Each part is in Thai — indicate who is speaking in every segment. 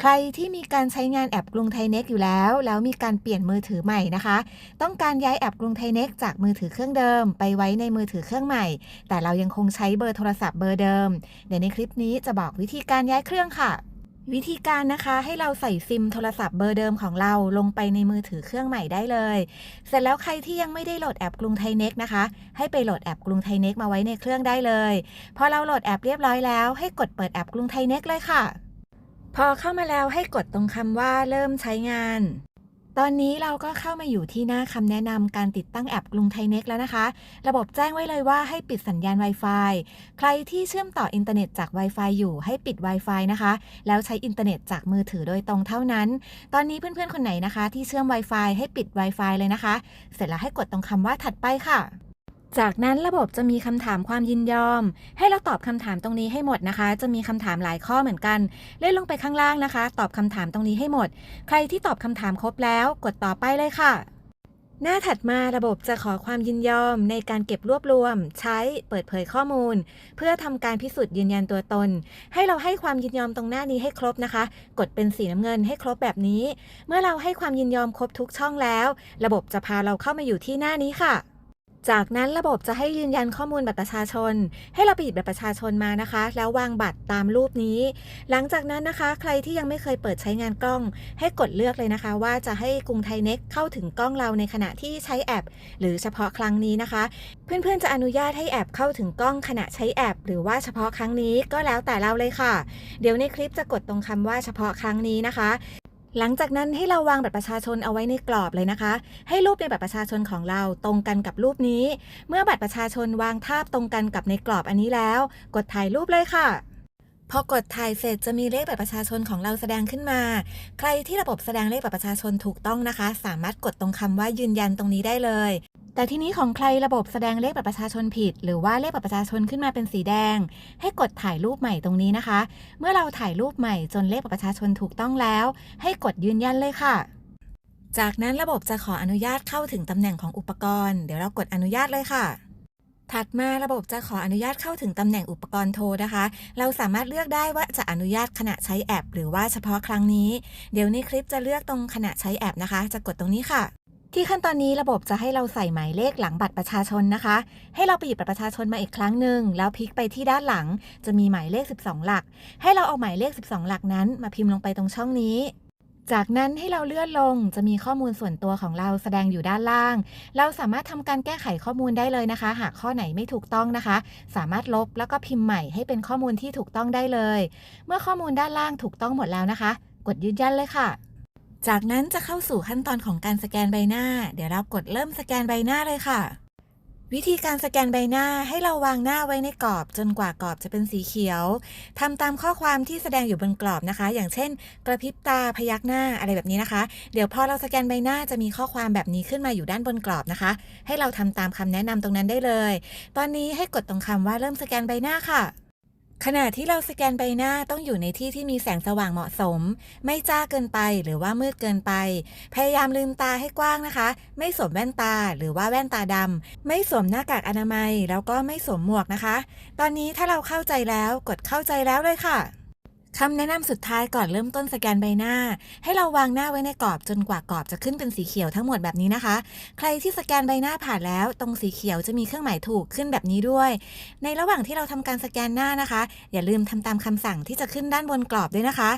Speaker 1: ใครที่มีการใช้งานแอปกรุงไทยเน็กอยู่แล้ว แล้วมีการเปลี่ยนมือถือใหม่นะคะ ต้องการย้ายแอปกรุงไทยเน็กจากมือถือเครื่องเดิม ไปไว้ในมือถือเครื่องใหม่ แต่เรายังคงใช้เบอร์โทรศัพท์เบอร์เดิม เดี๋ยวในคลิปนี้จะบอกวิธีการย้ายเครื่องค่ะ วิธีการนะคะให้เราใส่ซิมโทรศัพท์เบอร์เดิมของเราลงไปในมือถือเครื่องใหม่ได้เลย เสร็จแล้วใครที่ยังไม่ได้โหลดแอปกรุงไทยเน็กนะคะ ให้ไปโหลดแอปกรุงไทยเน็กมาไว้ในเครื่องได้เลย พอเราโหลดแอปเรียบร้อยแล้วให้กดเปิดแอปกรุงไทยเน็กเลยค่ะ พอเข้ามาแล้วให้กดตรงคำว่าเริ่มใช้งาน ตอนนี้เราก็เข้ามาอยู่ที่หน้าคำแนะนำการติดตั้งแอปกรุงไทยเน็กแล้วนะคะ ระบบแจ้งไว้เลยว่าให้ปิดสัญญาณ Wi-Fi ใครที่เชื่อมต่ออินเทอร์เน็ตจาก Wi-Fi อยู่ให้ปิด Wi-Fi นะคะ แล้วใช้อินเทอร์เน็ตจากมือถือโดยตรงเท่านั้น ตอนนี้เพื่อนๆคนไหนนะคะ ที่เชื่อม Wi-Fi ให้ปิด Wi-Fi เลยนะคะ เสร็จแล้วให้กดตรงคำว่าถัดไปค่ะ จากนั้นระบบจะมีคำถามความยินยอม ให้เราตอบคำถามตรงนี้ให้หมดนะคะ จะมีคำถามหลายข้อเหมือนกันเลื่อนลงไปข้างล่างนะคะ ตอบคำถามตรงนี้ให้หมด ใครที่ตอบคำถามครบแล้ว กดต่อไปเลยค่ะ หน้าถัดมาระบบจะขอความยินยอมในการเก็บรวบรวม ใช้เปิดเผยข้อมูล เพื่อทำการพิสูจน์ยืนยันตัวตน ให้เราให้ความยินยอมตรงหน้านี้ให้ครบนะคะ กดเป็นสีน้ำเงินให้ครบแบบนี้ เมื่อเราให้ความยินยอมครบทุกช่องแล้ว ระบบจะพาเราเข้ามาอยู่ที่หน้านี้ค่ะ จากนั้นระบบจะให้ยืนยันข้อมูลบัตรประชาชน ให้เราไปหยิบบัตรประชาชนมานะคะ แล้ววางบัตรตามรูปนี้ หลังจากนั้นนะคะ ใครที่ยังไม่เคยเปิดใช้งานกล้อง ให้กดเลือกเลยนะคะ ว่าจะให้กรุงไทยเน็กเข้าถึงกล้องเราในขณะที่ใช้แอป หรือเฉพาะครั้งนี้นะคะ เพื่อนๆจะอนุญาตให้แอปเข้าถึงกล้องขณะใช้แอป หรือว่าเฉพาะครั้งนี้ก็แล้วแต่เราเลยค่ะ เดี๋ยวในคลิปจะกดตรงคำว่าเฉพาะครั้งนี้นะคะ หลังจากนั้นให้เราวางบัตรประชาชนเอาไว้ในกรอบเลยนะคะ ให้รูปในบัตรประชาชนของเราตรงกันกับรูปนี้ เมื่อบัตรประชาชนวางทาบตรงกันกับในกรอบอันนี้แล้ว กดถ่ายรูปเลยค่ะพอกดถ่ายเสร็จจะมีเลขบัตรประชาชนของเราแสดงขึ้นมา ใครที่ระบบแสดงเลขบัตรประชาชนถูกต้องนะคะ สามารถกดตรงคำว่ายืนยันตรงนี้ได้เลย แต่ที่นี้ของใครระบบแสดงเลขบัตรประชาชนผิด หรือว่าเลขบัตรประชาชนขึ้นมาเป็นสีแดง ให้กดถ่ายรูปใหม่ตรงนี้นะคะ เมื่อเราถ่ายรูปใหม่จนเลขบัตรประชาชนถูกต้องแล้ว ให้กดยืนยันเลยค่ะ จากนั้นระบบจะขออนุญาตเข้าถึงตำแหน่งของอุปกรณ์ เดี๋ยวเรากดอนุญาตเลยค่ะ ถัดมาระบบจะขออนุญาตเข้าถึงตำแหน่งอุปกรณ์โทรนะคะ เราสามารถเลือกได้ว่าจะอนุญาตขณะใช้แอป หรือว่าเฉพาะครั้งนี้ เดี๋ยวในคลิปจะเลือกตรงขณะใช้แอปนะคะ จะกดตรงนี้ค่ะ ที่ขั้นตอนนี้ระบบจะให้เราใส่หมายเลขหลังบัตรประชาชนนะคะ ให้เราไปหยิบบัตรประชาชนมาอีกครั้งหนึ่งแล้วพลิกไปที่ด้านหลัง จะมีหมายเลข 12 หลัก ให้เราเอาหมายเลข 12 หลักนั้น มาพิมพ์ลงไปตรงช่องนี้ จากนั้นให้เราเลื่อนลงจะมีข้อมูลส่วนตัวของเราแสดงอยู่ด้านล่าง เราสามารถทำการแก้ไขข้อมูลได้เลยนะคะ หากข้อไหนไม่ถูกต้องนะคะ สามารถลบแล้วก็พิมพ์ใหม่ให้เป็นข้อมูลที่ถูกต้องได้เลย เมื่อข้อมูลด้านล่างถูกต้องหมดแล้วนะคะ กดยืนยันเลยค่ะ จากนั้นจะเข้าสู่ขั้นตอนของการสแกนใบหน้า เดี๋ยวเรากดเริ่มสแกนใบหน้าเลยค่ะ วิธีการสแกนใบหน้าให้เราวางหน้าไว้ในกรอบ จนกว่ากรอบจะเป็นสีเขียวทำตามข้อความที่แสดงอยู่บนกรอบนะคะ อย่างเช่น กระพริบตาพยักหน้าอะไรแบบนี้นะคะ เดี๋ยวพอเราสแกนใบหน้าจะมีข้อความแบบนี้ขึ้นมาอยู่ด้านบนกรอบนะคะ ให้เราทำตามคำแนะนำตรงนั้นได้เลย ตอนนี้ให้กดตรงคำว่าเริ่มสแกนใบหน้าค่ะ ขณะที่เราสแกนใบหน้าต้องอยู่ในที่ที่มีแสงสว่างเหมาะสม ไม่จ้าเกินไปหรือว่ามืดเกินไป พยายามลืมตาให้กว้างนะคะ ไม่สวมแว่นตาหรือว่าแว่นตาดำไม่สวมหน้ากากอนามัย แล้วก็ไม่สวมหมวกนะคะ ตอนนี้ถ้าเราเข้าใจแล้วกดเข้าใจแล้วเลยค่ะ คำแนะนำสุดท้ายก่อนเริ่มต้นสแกนใบหน้า ให้เราวางหน้าไว้ในกรอบจนกว่ากรอบจะขึ้นเป็นสีเขียวทั้งหมดแบบนี้นะคะ ใครที่สแกนใบหน้าผ่านแล้ว ตรงสีเขียวจะมีเครื่องหมายถูกขึ้นแบบนี้ด้วย ในระหว่างที่เราทำการสแกนหน้านะคะ อย่าลืมทำตามคำสั่งที่จะขึ้นด้านบนกรอบด้วยนะคะ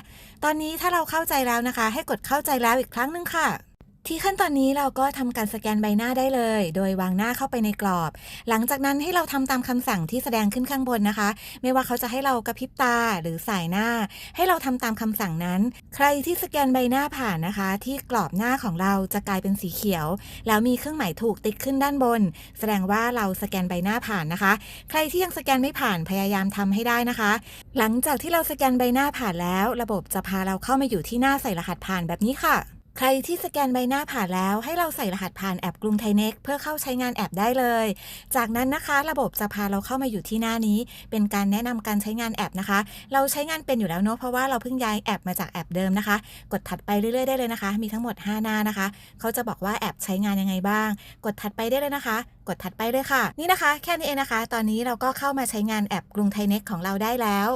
Speaker 1: ตอนนี้ถ้าเราเข้าใจแล้วนะคะ ให้กดเข้าใจแล้วอีกครั้งหนึ่งค่ะ ที่ขั้นตอนนี้เราก็ทำการสแกนใบหน้าได้เลย โดยวางหน้าเข้าไปในกรอบ หลังจากนั้นให้เราทำตามคำสั่งที่แสดงขึ้นข้างบนนะคะ ไม่ว่าเขาจะให้เรากระพริบตาหรือสายหน้า ให้เราทำตามคำสั่งนั้น ใครที่สแกนใบหน้าผ่านนะคะ ที่กรอบหน้าของเราจะกลายเป็นสีเขียว แล้วมีเครื่องหมายถูกติ๊กขึ้นด้านบน แสดงว่าเราสแกนใบหน้าผ่านนะคะ ใครที่ยังสแกนไม่ผ่านพยายามทำให้ได้นะคะ หลังจากที่เราสแกนใบหน้าผ่านแล้ว ระบบจะพาเราเข้ามาอยู่ที่หน้าใส่รหัสผ่านแบบนี้ค่ะ ใครที่สแกนใบหน้าผ่านแล้ว ให้เราใส่รหัสผ่านแอปกรุงไทยเน็กเพื่อเข้าใช้งานแอปได้เลย จากนั้นนะคะ ระบบจะพาเราเข้ามาอยู่ที่หน้านี้ เป็นการแนะนำการใช้งานแอปนะคะ เราใช้งานเป็นอยู่แล้วเนอะเพราะว่าเราเพิ่งย้ายแอปมาจากแอปเดิมนะคะ กดถัดไปเรื่อยๆได้เลยนะคะ มีทั้งหมด 5 หน้านะคะ เขาจะบอกว่าแอปใช้งานยังไงบ้าง กดถัดไปได้เลยนะคะ กดถัดไปเลยค่ะ นี่นะคะ แค่นี้เองนะคะ ตอนนี้เราก็เข้ามาใช้งานแอปกรุงไทยเน็กของเราได้แล้ว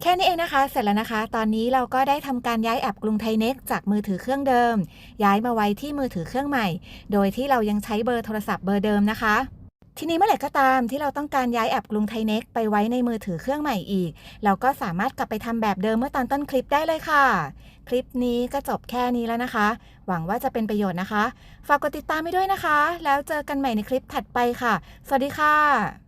Speaker 1: แค่นี้เองนะคะ เสร็จแล้วนะคะ ตอนนี้เราก็ได้ทำการย้ายแอปกรุงไทยเน็กจากมือถือเครื่องเดิม ย้ายมาไว้ที่มือถือเครื่องใหม่ โดยที่เรายังใช้เบอร์โทรศัพท์เบอร์เดิมนะคะ ทีนี้เมื่อไหร่ก็ตามที่เราต้องการย้ายแอปกรุงไทยเน็กไปไว้ในมือถือเครื่องใหม่อีก เราก็สามารถกลับไปทำแบบเดิมเมื่อตอนต้นคลิปได้เลยค่ะ คลิปนี้ก็จบแค่นี้แล้วนะคะ หวังว่าจะเป็นประโยชน์นะคะ ฝากกดติดตามไปด้วยนะคะ แล้วเจอกันใหม่ในคลิปถัดไปค่ะ สวัสดีค่ะ